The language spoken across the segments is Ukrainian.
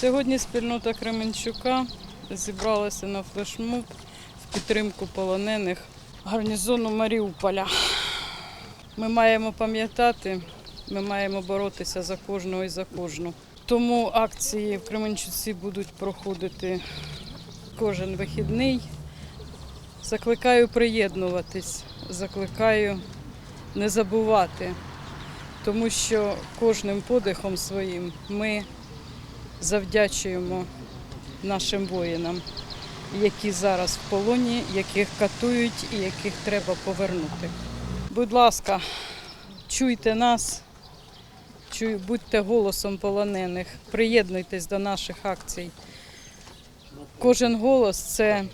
Сьогодні спільнота Кременчука зібралася на флешмоб в підтримку полонених гарнізону Маріуполя. Ми маємо пам'ятати, ми маємо боротися за кожного і за кожну. Тому акції в Кременчуці будуть проходити кожен вихідний. Закликаю приєднуватись, закликаю не забувати, тому що кожним подихом своїм ми завдячуємо нашим воїнам, які зараз в полоні, яких катують і яких треба повернути. Будь ласка, чуйте нас, будьте голосом полонених, приєднуйтесь до наших акцій. Кожен голос це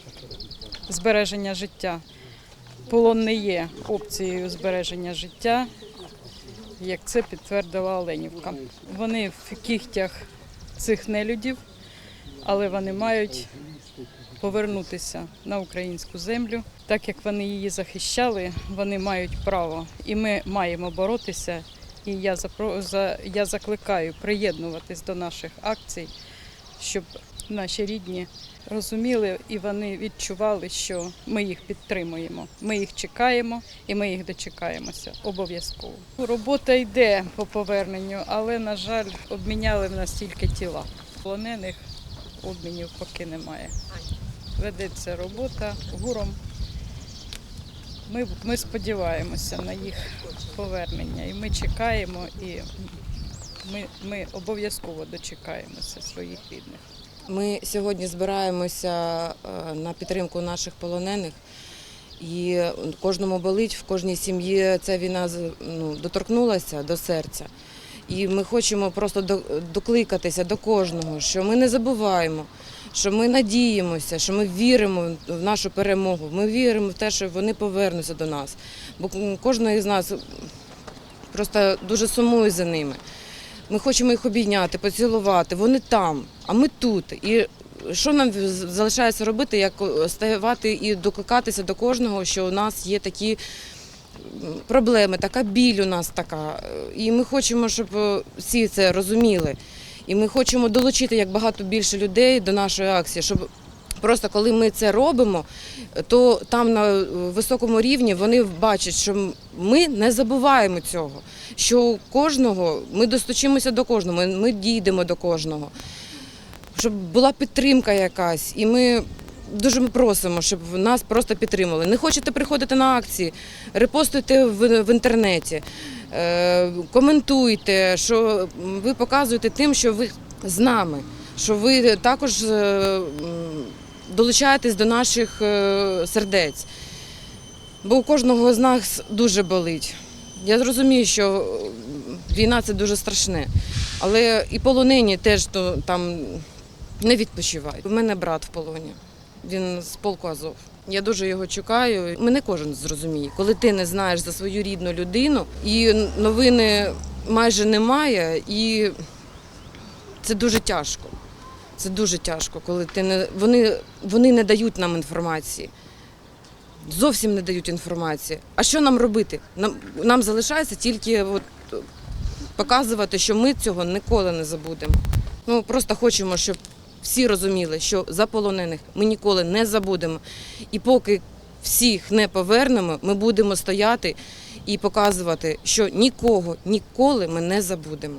збереження життя. Полон не є опцією збереження життя, як це підтвердила Оленівка. Вони в кігтях цих нелюдів, але вони мають повернутися на українську землю. Так як вони її захищали, вони мають право. І ми маємо боротися. І я я закликаю приєднуватись до наших акцій, щоб наші рідні розуміли і вони відчували, що ми їх підтримуємо. Ми їх чекаємо і ми їх дочекаємося обов'язково. Робота йде по поверненню, але на жаль, обміняли в нас тільки тіла. Полонених обмінів поки немає. Ведеться робота гуром. Ми, ми сподіваємося на їх повернення, і ми чекаємо, і ми, ми обов'язково дочекаємося своїх рідних. Ми сьогодні збираємося е, на підтримку наших полонених. І кожному болить, в кожній сім'ї ця війна з- ну, доторкнулася до серця. І ми хочемо просто докликатися до кожного, що ми не забуваємо, що ми надіємося, що ми віримо в нашу перемогу. Ми віримо в те, що вони повернуться до нас. Бо кожен із нас просто дуже сумує за ними. Ми хочемо їх обійняти, поцілувати. Вони там, а ми тут. І що нам залишається робити, як ставати і докликатися до кожного, що у нас є такі проблеми, така біль у нас така. І ми хочемо, щоб е, всі це розуміли. І ми хочемо долучити як багато більше людей до нашої акції, щоб просто коли ми це робимо, то там на високому рівні вони бачать, що ми не забуваємо цього, що у кожного ми достучимося до кожного, ми- дійдемо до кожного, щоб була підтримка якась. І ми дуже ми просимо, щоб нас просто підтримали. Не хочете приходити на акції, репостуйте в, в інтернеті, е, коментуйте, що ви показуєте тим, що ви з нами, що ви також е, м, долучаєтесь до наших е, сердець. Бо у кожного з нас дуже болить. Я зрозумію, що е, війна це дуже страшне, але і полонені теж то, там не відпочивають. У мене брат в полоні. Він з полку Азов. Я дуже його чекаю. Мене кожен зрозуміє, коли ти не знаєш за свою рідну людину, і новини майже немає, і це дуже тяжко. Це дуже тяжко, коли ти не вони, вони не дають нам інформації. Зовсім не дають інформації. А що нам робити? Нам, нам залишається тільки от, показувати, що ми цього ніколи не забудемо. Ну просто хочемо, щоб всі розуміли, що за полонених ми ніколи не забудемо. І поки всіх не повернемо, ми будемо стояти і показувати, що нікого ніколи ми не забудемо.